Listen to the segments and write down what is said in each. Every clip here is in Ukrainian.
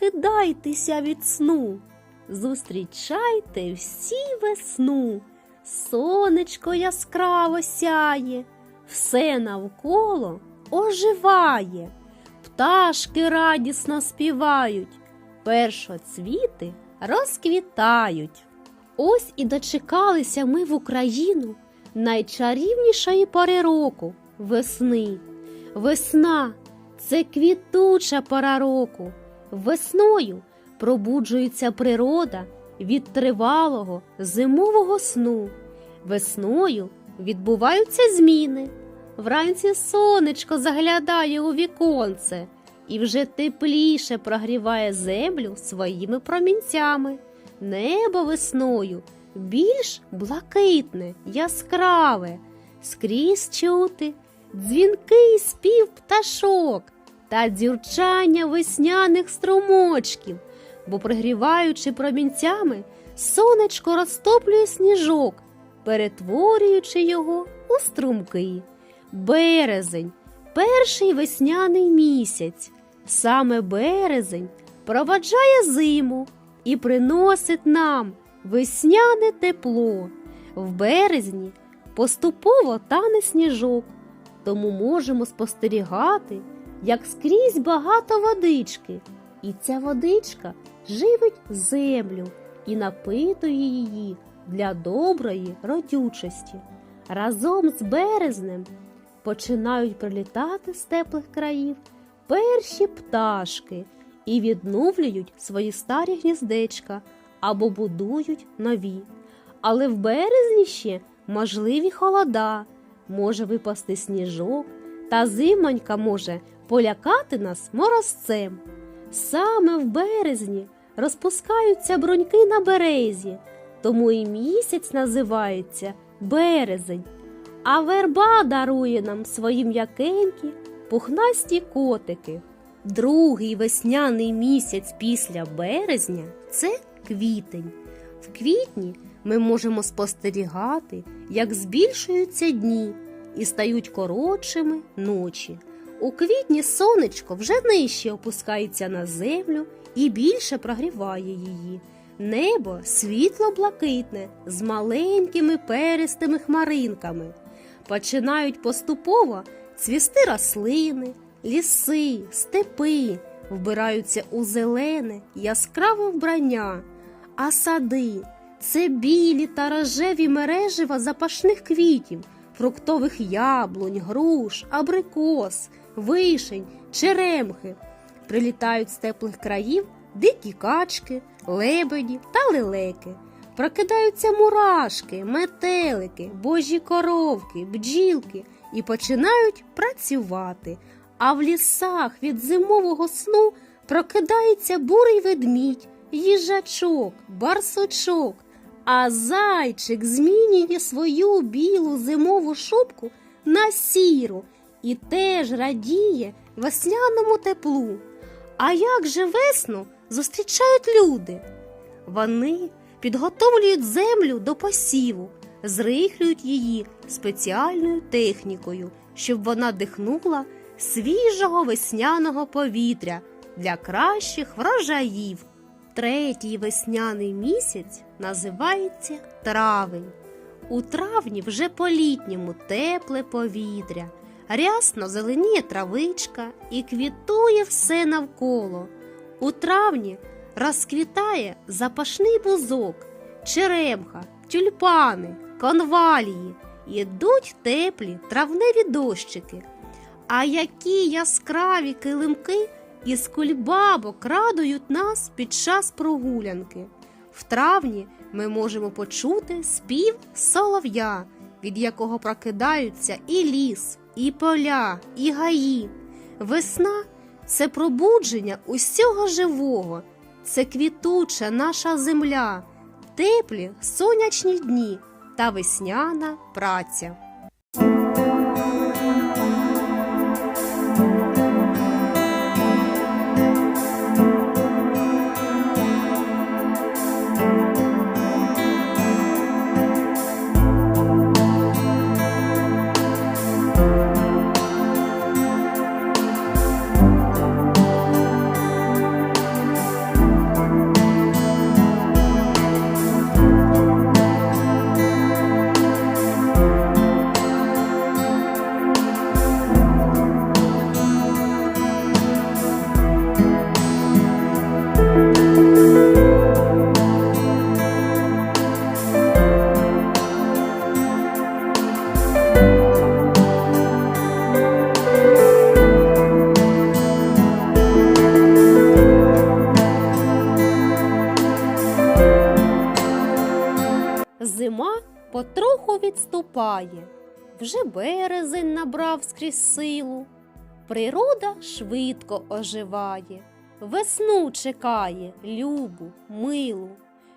прокидайтеся від сну, зустрічайте всі весну. Сонечко яскраво сяє, все навколо оживає, пташки радісно співають, першоцвіти розквітають. Ось і дочекалися ми в Україну найчарівнішої пори року весни. Весна це квітуча пора року. Весною пробуджується природа від тривалого зимового сну. Весною відбуваються зміни. Вранці сонечко заглядає у віконце і вже тепліше прогріває землю своїми промінцями. Небо весною більш блакитне, яскраве, скрізь чути дзвінкий спів пташок та дзюрчання весняних струмочків, бо, пригріваючи промінцями, сонечко розтоплює сніжок, перетворюючи його у струмки. Березень перший весняний місяць. Саме березень проваджає зиму і приносить нам весняне тепло. В березні поступово тане сніжок, тому можемо спостерігати, як скрізь багато водички, і ця водичка живить землю і напитує її для доброї родючості. Разом з березнем починають прилітати з теплих країв перші пташки і відновлюють свої старі гніздечка або будують нові. Але в березні ще можливі холода, може випасти сніжок, та зимонька може полякати нас морозцем. Саме в березні розпускаються бруньки на березі, тому і місяць називається березень. А верба дарує нам свої м'якенькі, пухнасті котики. Другий весняний місяць після березня це квітень. В квітні ми можемо спостерігати, як збільшуються дні і стають коротшими ночі. У квітні сонечко вже нижче опускається на землю і більше прогріває її. Небо світло блакитне з маленькими перистими хмаринками. Починають поступово цвісти рослини, ліси, степи, вбираються у зелене, яскраве вбрання, а сади це білі та рожеві мережива запашних квітів, фруктових яблунь, груш, абрикос, вишень, черемхи. Прилітають з теплих країв дикі качки, лебеді та лелеки. Прокидаються мурашки, метелики, божі коровки, бджілки і починають працювати. А в лісах від зимового сну прокидається бурий ведмідь, їжачок, барсучок, а зайчик змінює свою білу зимову шубку на сіру і теж радіє весняному теплу. А як же весну зустрічають люди? Вони підготовлюють землю до посіву, зрихлюють її спеціальною технікою, щоб вона дихнула свіжого весняного повітря для кращих врожаїв. Третій весняний місяць називається травень. У травні вже по-літньому тепле повітря, рясно зеленіє травичка і квітує все навколо. У травні розквітає запашний бузок, черемха, тюльпани, конвалії, ідуть теплі травневі дощики. А які яскраві килимки із кульбабок радують нас під час прогулянки. В травні ми можемо почути спів солов'я, від якого прокидаються і ліс, і поля, і гаї. Весна це пробудження усього живого, це квітуча наша земля, теплі сонячні дні та весняна праця. Потроху відступає, вже березень набрав скрізь силу. Природа швидко оживає, весну чекає, любу, милу.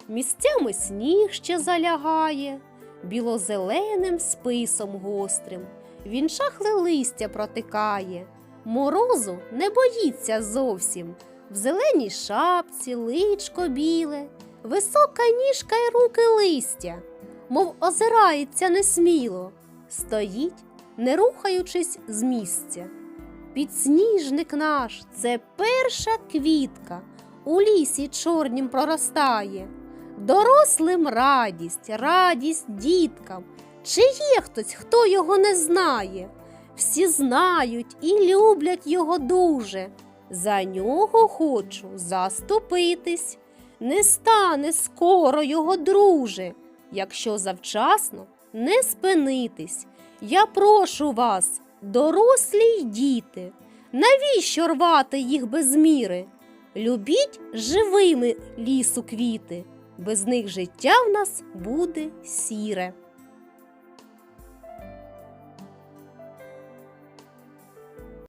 Місцями сніг ще залягає, білозеленим списом гострим. Він шахле листя протикає, морозу не боїться зовсім. В зеленій шапці личко біле, висока ніжка й руки листя, мов озирається несміло, стоїть, не рухаючись з місця. Підсніжник наш це перша квітка, у лісі чорнім проростає. Дорослим радість, радість діткам. Чи є хтось, хто його не знає? Всі знають і люблять його дуже. За нього хочу заступитись. Не стане скоро його друже, якщо завчасно не спинитись. Я прошу вас, дорослі й діти, навіщо рвати їх без міри? Любіть живими лісу квіти, без них життя в нас буде сіре.